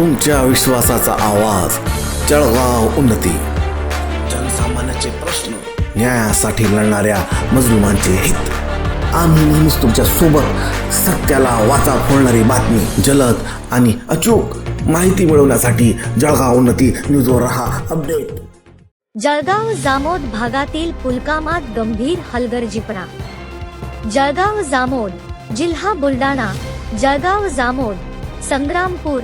तुमच्या विश्वासाचा आवाज. जळगाव उन्नती. जनसामान्याचे प्रश्न न्यायासाठी लढणाऱ्या मजलुमांचे हित. आम्ही नेहमीच तुमच्यासोबत सत्याला वाचा फोडणारी बातमी जलद आणि अचूक माहिती मिळवण्यासाठी जळगाव उन्नती न्यूजवर रहा अपडेट. जळगाव जामोद भागातील पुलकामात गंभीर हलगर्जीपणा. जळगाव जामोद जिल्हा बुलडाणा जळगाव जामोद संग्रामपूर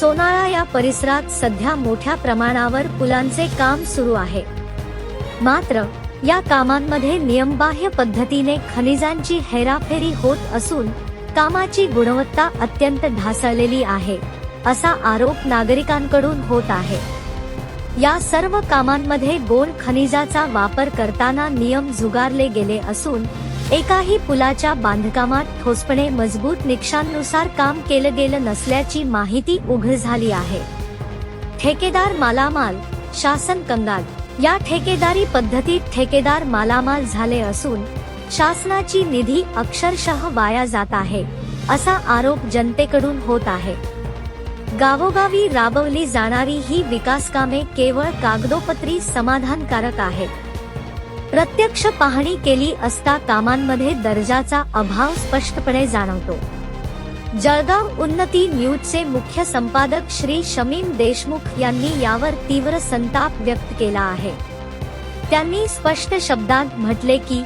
सोनाळा या परिसरात सध्या मोठ्या प्रमाणावर पुलांचे काम सुरू आहे. मात्र या कामांमध्ये नियमबाह्य पद्धतीने खनिजांची हेराफेरी होत असून कामाची गुणवत्ता अत्यंत ढासळलेली आहे असा आरोप नागरिकांकडून होत आहे. या सर्व कामांमध्ये गोड खनिजाचा वापर करताना नियम झुगारले गेले असून एकाही पुलाच्या बांधकामात ठोसपणे मजबूत निकषांनुसार काम केलं गेलं नसल्याची माहिती उघड झाली आहे. ठेकेदार मालामाल शासन कंगाल या ठेकेदारी पद्धतीत ठेकेदार मालामाल झाले असून शासनाची निधी अक्षरशः वाया जात आहे असा आरोप जनतेकडून होत आहे. गावोगावी राबवली जाणारी ही विकास कामे केवळ कागदोपत्री समाधानकारक आहेत. प्रत्यक्ष पाहणी केली असता कामांमध्ये दर्जाचा अभाव स्पष्टपणे जाणवतो. जळगाव उन्नती न्यूजचे मुख्य संपादक श्री शमीम देशमुख यांनी यावर तीव्र संताप व्यक्त केला आहे. त्यांनी स्पष्ट शब्दांत म्हटले की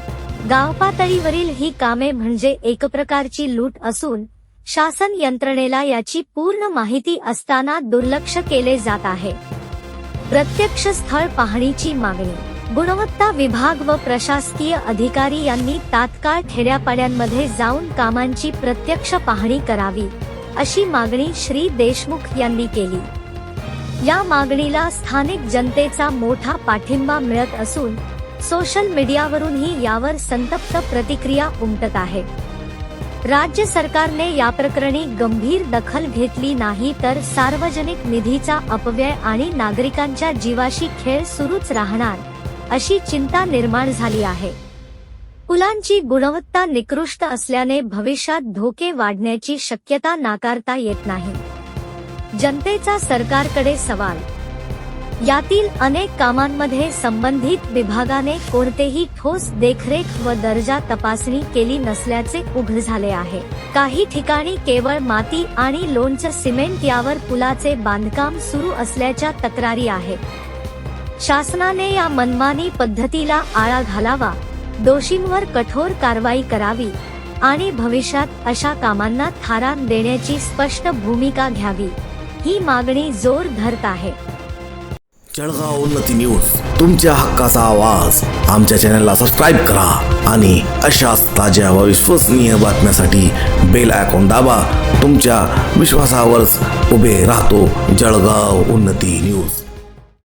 गाव पातळीवरील ही कामे म्हणजे एक प्रकारची लूट असून शासन यंत्रणेला याची पूर्ण माहिती असताना दुर्लक्ष केले जात आहे. प्रत्यक्ष स्थळ पाहणीची मागणी गुणवत्ता विभाग व प्रशासकीय अधिकारी यांनी तात्काळ खेड्यापाड्यांमध्ये जाऊन कामांची प्रत्यक्ष पाहणी करावी अशी मागणी श्री देशमुख यांनी केली. या मागणीला स्थानिक जनतेचा मोठा पाठिंबा मिळत असून सोशल मीडियावरूनही यावर संतप्त प्रतिक्रिया उमटत आहे. राज्य सरकारने या प्रकरणी गंभीर दखल घेतली नाही तर सार्वजनिक निधीचा अपव्यय आणि नागरिकांच्या जीवाशी खेळ सुरूच राहणार अशी चिंता निर्माण झाली आहे. पुलांची गुणवत्ता निकृष्ट असल्याने भविष्यात धोके वाढण्याची शक्यता नाकारता येत नाही. जनतेचा सरकारकडे सवाल. यातील अनेक कामांमध्ये संबंधित विभागाने कोणतेही ठोस देखरेख व दर्जा तपासणी केली नसल्याचे उघड झाले आहे. काही ठिकाणी केवळ माती आणि लोणचं सिमेंट यावर पुलाचे बांधकाम सुरू असल्याच्या तक्रारी आहेत. शासनाने या मनमानी पद्धतीला आळा घालावा. दोषींवर कठोर कारवाई करावी आणि भविष्यात अशा कामांना थारान देण्याची स्पष्ट भूमिका घ्यावी. ही मागणी जोर धरत आहे. जळगाव उन्नती न्यूज. तुमच्या हक्काचा आवाज. आमच्या चॅनलला सबस्क्राईब करा आणि अशाच ताज्या व विश्वसनीय बातम्यासाठी बेल आयकॉन दाबा. तुमच्या विश्वासावरच उभे राहतो जळगाव उन्नती न्यूज.